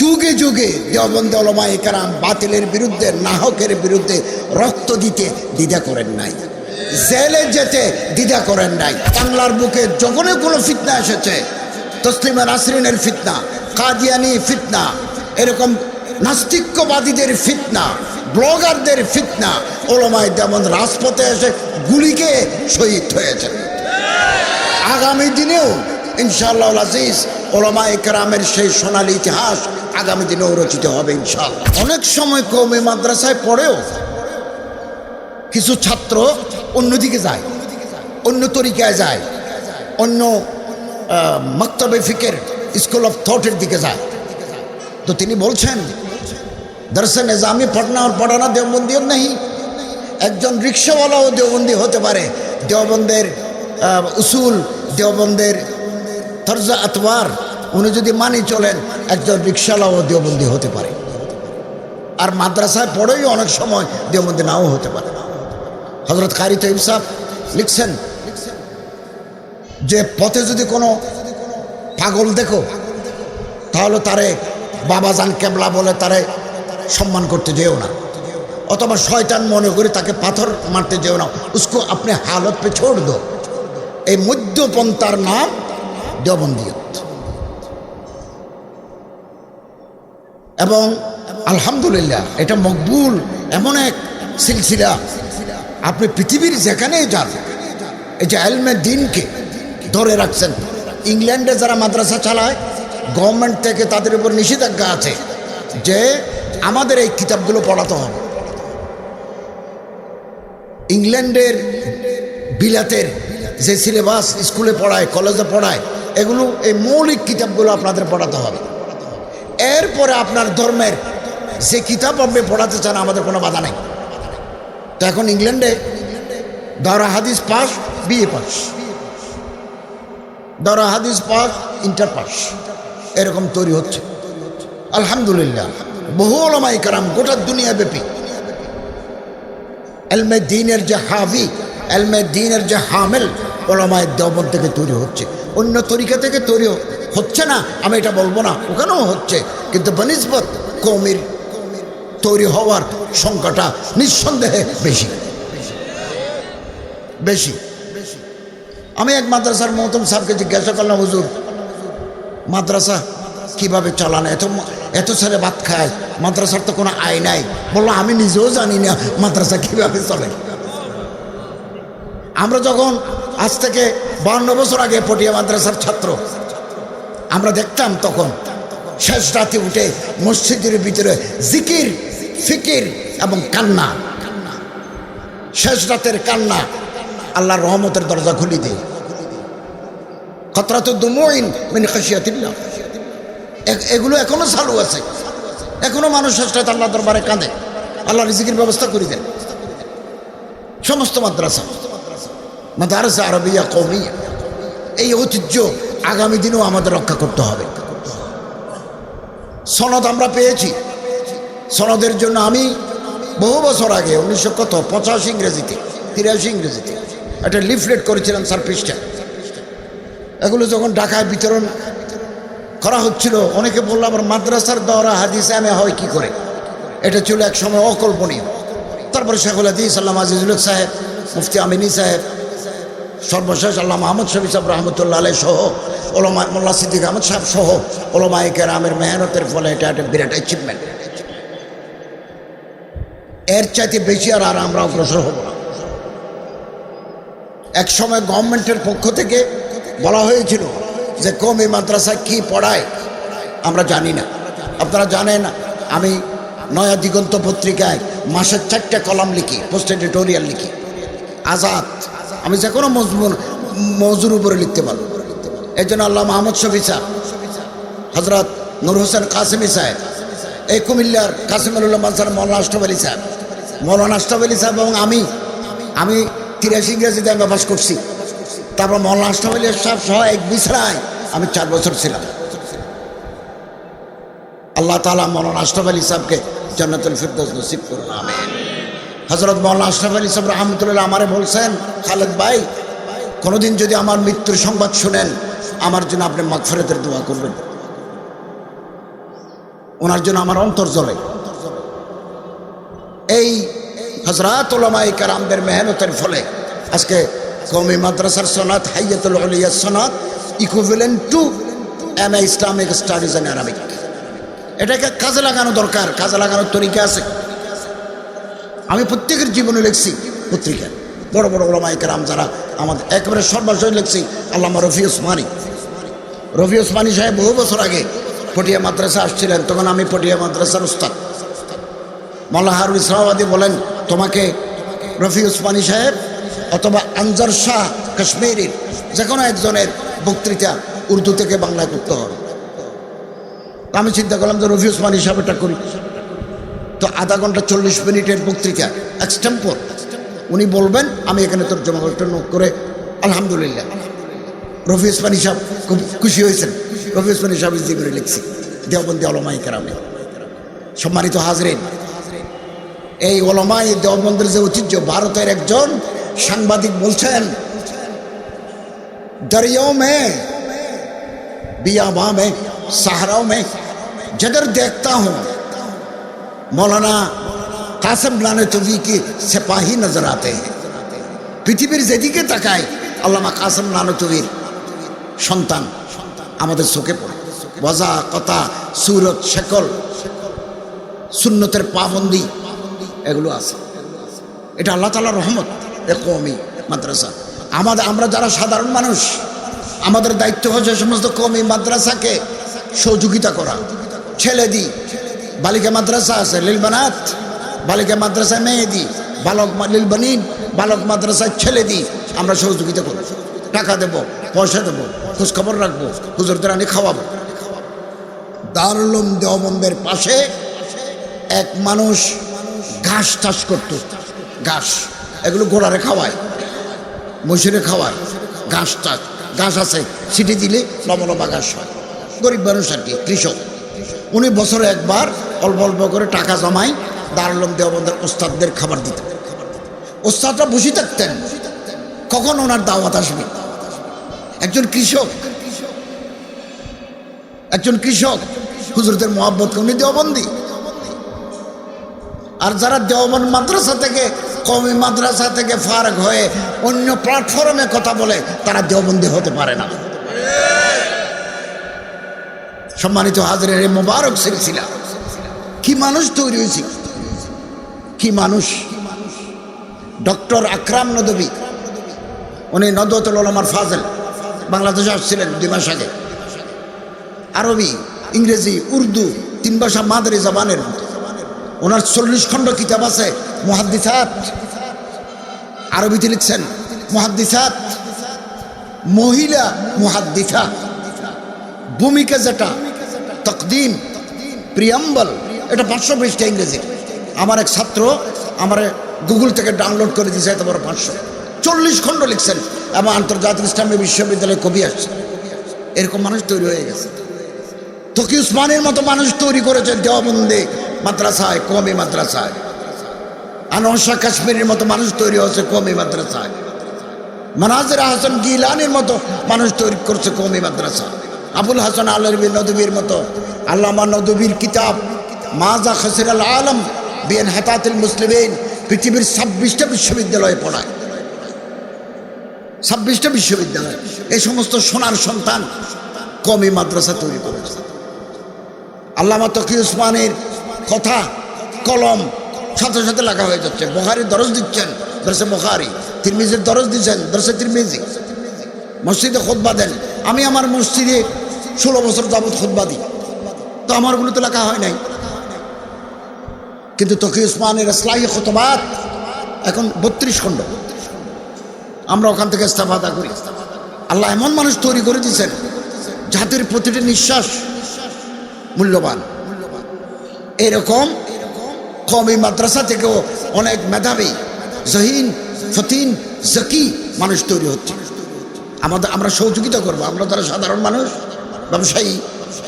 যুগে যুগে একরাম বাতিলের বিরুদ্ধে, নাহকের বিরুদ্ধে রক্ত দিতে দ্বিধা করেন নাই। জেলে যেতে দ্বিধা করেন নাই। বাংলার বুকে যখনই কোনো ফিতনা এসেছে, তসলিমা নাসরিনের ফিতনা, কাদিয়ানি ফিতনা, এরকম নাস্তিক্যবাদীদের ফিতনা, ব্লগারদের ফিতনা, ওলমায় যেমন রাজপথে এসে গুলিকে শহীদ হয়েছে আগামী দিনেও ইনশাআল্লাহ আজিজ ওলামা একরামের সেই সোনালী ইতিহাস আগামী দিনেও রচিত হবে, ইনশাআল্লাহ। অনেক সময় কৌমি মাদ্রাসায় পড়েও কিছু ছাত্র অন্যদিকে যায়, অন্য তরিকায় যায়, অন্য মক্তবে ফিকের, স্কুল অফ থটের দিকে যায়। তো তিনি বলছেন, দরসে নিজামি পড়না আর পড়ানা দেওবন্দিও নেই। একজন রিক্সাওয়ালাও দেওবন্দি হতে পারে। দেওবন্দের উসুল, দেওবন্দের তরজা আতবার উনি যদি মানি চলেন, একজন রিক্সাওয়ালাও দেওবন্দি হতে পারে। আর মাদ্রাসায় পড়েই অনেক সময় দেওবন্দি নাও হতে পারে। হজরত কারি তৈব সাহ লিখছেন, যে পথে যদি কোনো পাগল দেখো, তাহলে তারে বাবাজান কেবলা বলে তারে সম্মান করতে যেও না। অথবা শয়তান মনে করে তাকে পাথর মারতে যেও না। উসকো, আপনি হালত পে ছোড় দো। এই মধ্যপন্থার নাম দেবন্দিয়ত এবং আলহামদুলিল্লাহ, এটা মকবুল এমন এক সিলসিলা। আপনি পৃথিবীর যেখানে যান, এই যে আলমে দিনকে ধরে রাখছেন, ইংল্যান্ডে যারা মাদ্রাসা চালায় গভর্নমেন্ট থেকে তাদের উপর নিষেধাজ্ঞা আছে যে আমাদের এই কিতাবগুলো পড়াতে হবে। ইংল্যান্ডের বিলাতের যে সিলেবাস স্কুলে পড়ায়, কলেজে পড়ায়, এগুলো, এই মৌলিক কিতাবগুলো আপনাদের পড়াতে হবে। এরপরে আপনার ধর্মের যে কিতাব আপনি পড়াতে চান, আমাদের কোনো বাধা নেই। তো এখন ইংল্যান্ডে দারা হাদিস পাস, বিএ পাস। দারা হাদিস পাস, ইন্টার পাস। এরকম তৈরি হচ্ছে। আলহামদুলিল্লাহ, বহু ওলামাই কারাম গোটা দুনিয়া ব্যাপী। এলমে দিনের যে হাবি এলমে দিনের যে হামেল ওলামায়ের দেওবন থেকে তৈরি হচ্ছে। অন্য তরিকা থেকে তৈরি হচ্ছে না, আমি এটা বলব না, ওখানেও হচ্ছে। কিন্তু বনিসবত কৌমির, তৈরি হওয়ার সংখ্যাটা নিঃসন্দেহে বেশি। বেশি। আমি এক মাদ্রাসার মহতম সাহেবকে জিজ্ঞাসা করলাম, হুজুর, মাদ্রাসা কীভাবে চালানো? এত এত ছেলে ভাত খায়, মাদ্রাসার তো কোনো আয় নাই। বলল, আমি নিজেও জানি না মাদ্রাসা কীভাবে চলে। আমরা যখন আজ থেকে বান্ন বছর আগে পটিয়া মাদ্রাসার ছাত্র, আমরা দেখতাম তখন শেষ রাতে উঠে মসজিদের ভিতরে জিকির, ফিকির এবং কান্না। শেষ রাতের কান্না আল্লাহর রহমতের দরজা খুলি খাসিয়াতিল্লাহ এগুলো এখনও চালু আছে। এখনও মানুষ শেষ রাতে আল্লাহ দরবারে কাঁদে। আল্লাহ রিজিকের ব্যবস্থা করে দেন সমস্ত মাদ্রাসা। মাদ্রাসা আরবিয়া কৌমিয়া এই ঐতিহ্য আগামী দিনেও আমাদের রক্ষা করতে হবে। সনদ আমরা পেয়েছি। সনদের জন্য আমি বহু বছর আগে, উনিশশো কত? পঁচাশি ইংরেজিতে, তিরাশি ইংরেজিতে একটা লিফলেট করেছিলাম পৃষ্ঠা এগুলো যখন ঢাকায় বিতরণ করা হচ্ছিল, অনেকে বলল আবার মাদ্রাসার দরা হাদিস এমে হয় কি করে? এটা ছিল এক সময় অকল্পনীয়। তারপরে শেখুল হাদিস, আল্লাহ আজিজুল সাহেব, মুফতি আমিনী সাহেব, সর্বশেষ আল্লাহ মাহমুদ শফি সাহেব রহমতুল্লাহ আলাই সহ ওলমা মোল্লা সিদ্দিক আহমদ সাহেব সহ ওলমাই কেরামের মেহনতের ফলে এটা একটা বিরাট অ্যাচিভমেন্ট এর চাইতে বেশি আর আর আমরা অগ্রসর হব না। এক সময় গভর্নমেন্টের পক্ষ থেকে বলা হয়েছিল যে কম কমি মাদ্রাসায় কি পড়ায়, আমরা জানি না। আপনারা জানেন, আমি নয়া দিগন্ত পত্রিকায় মাসের চারটে কলাম লিখি, পোস্ট এডিটোরিয়াল লিখি। আজাদ, আমি যে কোনো মজমুর মজুর উপরে লিখতে পারব। এই জন্য আল্লাহ মাহমুদ শফি সাহেব হজরত নুর হোসেন কাসিমি সাহেব, এই কুমিল্লার কাসিমুল্লাহ মানসার মৌলানা আশরাফ আলী সাহেব। মৌলানা আশরাফ আলী সাহেব এবং আমি আমি তিরাশি ইংরেজিতে আমি বাস করছি। তারপর মৌলানা আশরাফ আলী সাহেব সহ এক বিছড়ায় আমি চার বছর ছিলাম। আল্লাহ তালা মৌলানা আশরাফ আলী সাহেবকে জান্নাতুল ফিরদৌস নসিব করুন, আমিন। হজরত মৌলানা আশরাফ আলী সাহেব রহমতুল্লাহ আমারে বলছেন, খালেদ ভাই, কোনোদিন যদি আমার মৃত্যুর সংবাদ শুনেন আমার জন্য আপনি মাগফিরাতের দোয়া করবেন। ওনার জন্য আমার অন্তর জ্বলে। এই হজরত কারামদের মেহনতের ফলে আজকে কমি মাদ্রাসার সনাত Hayatul Alia সনাত equivalent to M A Islamic studies and Arabic এটাকে কাজে লাগানো দরকার, কাজে লাগানোর তরিকা আছে। আমি প্রত্যেকের জীবনে লিখছি পত্রিকা। বড় বড় ওলামাই কারাম যারা আমাদের একেবারে সর্বশেষ লিখছি, আল্লামা রফি ওসমানী। রফি ওসমানী সাহেব বহু বছর আগে পটিয়া মাদ্রাসা আসছিলেন, তখন আমি পটিয়া মাদ্রাসার উস্তাদ মোল্লা হারুল ইসলামাবাদী বলেন, তোমাকে রফি উসমানী সাহেব অথবা আনজার শাহ কাশ্মীরের যে কোনো একজনের বক্তৃতা উর্দু থেকে বাংলায় করতে হবে। আমি চিন্তা করলাম যে রফি উসমানী সাহেব এটা করি। তো আধা ঘণ্টা চল্লিশ মিনিটের বক্তৃতা এক্সটেম্পর উনি বলবেন আমি এখানে তোর জমা করে আলহামদুলিল্লাহ রফি উসমানী সাহেব খুব খুশি হয়েছেন রফি উসমানী সাহেব জীবনে লিখছি দেওবন্দি অলমাই কেরামে সম্মানিত হাজরেন এই ওলমাই দেওবন্দের যে ঐতিহ্য ভারতের একজন সাংবাদিক বলছেন দরিয়াও মে बियाबा में सहाराओं में जगर देखता हूँ मौलाना কাসেম নানতবি কি সেপাহি নজর আতে পৃথিবীর যেদিকে তাকায় আল্লামা কাসেম নানতবির সন্তান আমাদের চোখে পড়ে বজা কথা সুরত শেকল সুন্নতের পাবন্দি এগুলো আছে এটা আল্লাহ তালার রহমত এ কমি মাদ্রাসা আমাদের আমরা যারা সাধারণ মানুষ আমাদের দায়িত্ব হচ্ছে সমস্ত কমি মাদ্রাসাকে সহযোগিতা করা ছেলে দি বালিকা মাদ্রাসা আছে লীলবানাত বালিকা মাদ্রাসায় মেয়ে দি, বালক মা- লীলবানিন বালক মাদ্রাসায় ছেলে দি, আমরা সহযোগিতা করব। টাকা দেব, পয়সা দেবো, খোঁজখবর রাখব, হুজুরদের আনি খাওয়াবো। দারুলুম দেওবন্দের পাশে এক মানুষ ঘাস চাষ করত। ঘাস, এগুলো গোড়ারে খাওয়ায় মসুরে খাওয়ায়, ঘাস চাষ, ঘাস আছে, ছিটে দিলে লম্বা লম্বা ঘাস হয়। গরিব মানুষ আর কি, কৃষক। উনি বছরে একবার অল্প অল্প করে টাকা জমাই দারুলম দেওবন্দের ওস্তাদদের খাবার দিতেন। ওস্তাদরা বসে থাকতেন কখন ওনার দাওয়াত আসবে। একজন কৃষক একজন কৃষক, হুজুরদের মহাব্বত উনি দেওবন্দি। আর যারা দেওবন্দ মাদ্রাসা থেকে কমি মাদ্রাসা থেকে ফারাক হয়ে অন্য প্ল্যাটফর্মে কথা বলে, তারা দেওবন্দি হতে পারে না। সম্মানিত হাজারের মোবারক সিলসিলা। কি মানুষ তৈরি হয়েছে? কি মানুষ? ডক্টর আকরাম নদবী। উনি নদতুল ওলামার ফাজেল, বাংলাদেশে আসছিলেন দুই মাস আগে। আরবি, ইংরেজি, উর্দু, তিন ভাষা মাদারি জবানের ওনার চল্লিশ খণ্ড কিতাব আছে, মহাদ্দিসাত। আরবিতে লিখছেন, মহাদ্দিসাত, মহিলা মহাদ্দিসা। ভূমিকা যেটা, তকদিম, প্রিয়াম্বল, এটা পাঁচশো ইংরেজি আমার এক ছাত্র আমার গুগল থেকে ডাউনলোড করে দিয়েছে বড় পাঁচশো। চল্লিশ খণ্ড লিখছেন। এবং আন্তর্জাতিক ইসলামী বিশ্ববিদ্যালয়ে কবি আসছে এরকম মানুষ তৈরি হয়ে গেছে। তকি উসমানের মতো মানুষ তৈরি করেছে দেওয়াবন্দে মাদ্রাসায় কমি মাদ্রাসায়। আনোসা কাশ্মীরের মতো মানুষ তৈরি হয়েছে কমি মাদ্রাসায়। মনাজের হাসান গিলানের মতো মানুষ তৈরি করছে কমি মাদ্রাসা। আবুল হাসান আলরবী নদবীর মতো আল্লামা নদবীর কিতাব, মাজা খসির আল আলম বিএন হেতাতুল মুসলিমিন পৃথিবীর ছাব্বিশটা বিশ্ববিদ্যালয়ে পড়ায়। ছাব্বিশটা বিশ্ববিদ্যালয়। এই সমস্ত সোনার সন্তান কমি মাদ্রাসা তৈরি করেছে আল্লামা তকি উসমানের কথা, কলম সাথে সাথে লেখা হয়ে যাচ্ছে। বখারির দরজ দিচ্ছেন দরসে বখারি। তিরমিজির দরজ দিচ্ছেন দরসে তিরমিজি। মসজিদে খোদবা দেন। আমি আমার মসজিদে ষোলো বছর যাবৎ খোদবা দিই। তো আমারগুলো তো লেখা হয় নাই। কিন্তু তকি উসমানের ইসলাহী খতবাত, এখন বত্রিশ খণ্ড। আমরা ওখান থেকে ইস্তেফাদা করি। আল্লাহ এমন মানুষ তৈরি করে দিয়েছেন যাদের প্রতিটি নিঃশ্বাস মূল্যবান। এরকম কম এই মাদ্রাসা থেকেও অনেক মেধাবী, জহিন, ফতিন, জকি মানুষ তৈরি হচ্ছে। আমাদের আমরা সহযোগিতা করব। আমরা যারা সাধারণ মানুষ, ব্যবসায়ী,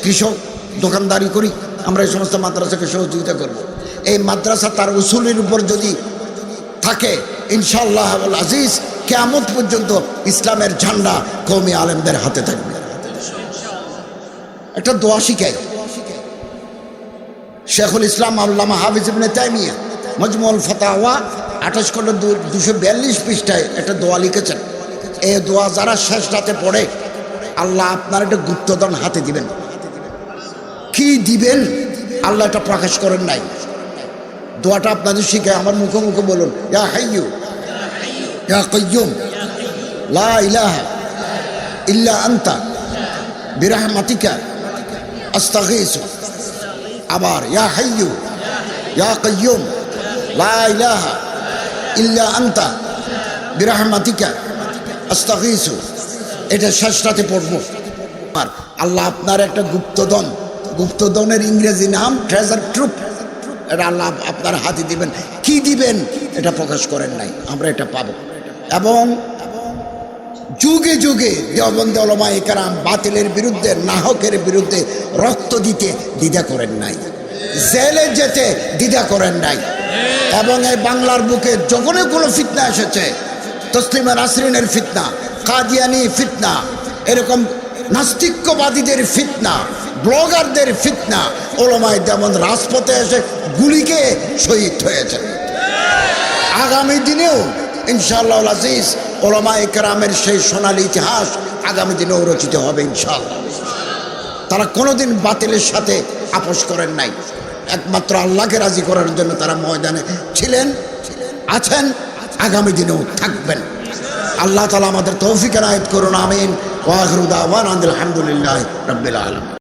কৃষক, দোকানদারি করি, আমরা এই সমস্ত মাদ্রাসাকে সহযোগিতা করব। এই মাদ্রাসা তার উসুলের উপর যদি থাকে ইনশাল্লাহ আজিজ কেয়ামত পর্যন্ত ইসলামের ঝান্ডা কৌমি আলেমদের হাতে থাকবে। একটা দোয়া শিখায় শেখুল ইসলাম আল্লামা হাফিজ তাইমিয়া মজমুল ফতাওয়া, আঠাশ খন্ড দুশো বিয়াল্লিশ পৃষ্ঠায় একটা দোয়া লিখেছেন। এই দোয়া যারা শেষ রাতে পড়ে, আল্লাহ আপনার একটা গুপ্তধন হাতে দিবেন। কি দিবেন? আল্লাহ এটা প্রকাশ করেন নাই। দোয়াটা আপনাদের শিখে আমার মুখে মুখে বলুন, ইয়া ইয়া লা ইলাহা আন্তা আবার, ইয়া ইয়া লা ইলাহা আন্তা এটা শেষ পড়ব। আর আল্লাহ আপনার একটা গুপ্তধন, গুপ্তধনের ইংরেজি নাম ট্রেজার ট্রুপ এটা আল্লাহ আপনার হাতে দিবেন। কি দিবেন? এটা প্রকাশ করেন নাই। আমরা এটা পাবো। এবং যুগে যুগে দেওবন্দ ওলমা একরাম বাতিলের বিরুদ্ধে, নাহকের বিরুদ্ধে রক্ত দিতে দ্বিধা করেন নাই। জেলে যেতে দ্বিধা করেন নাই। এবং এই বাংলার বুকে যখনই কোনো ফিতনা এসেছে, তসলিমা নাসরিনের ফিতনা, কাদিয়ানি ফিতনা, এরকম নাস্তিক্যবাদীদের ফিতনা ব্লগারদের ফিতনা। ওলমায় যেমন রাজপথে এসে গুলিকে শহীদ হয়েছে। আগামী দিনেও ইনশাআল্লাহ আজিজ ওলামা একরামের সেই সোনালী ইতিহাস আগামী দিনেও রচিত হবে ইনশাআল্লাহ। তারা কোনোদিন বাতিলের সাথে আপোষ করেন নাই। একমাত্র আল্লাহকে রাজি করার জন্য তারা ময়দানে ছিলেন, আছেন, আগামী দিনেও থাকবেন। আল্লাহ তালা আমাদের তৌফিক আনায়ত করুন, আমিন। ওয়াহরুদা ওয়ান আন্দুল আলহামদুলিল্লাহ রবিল আলম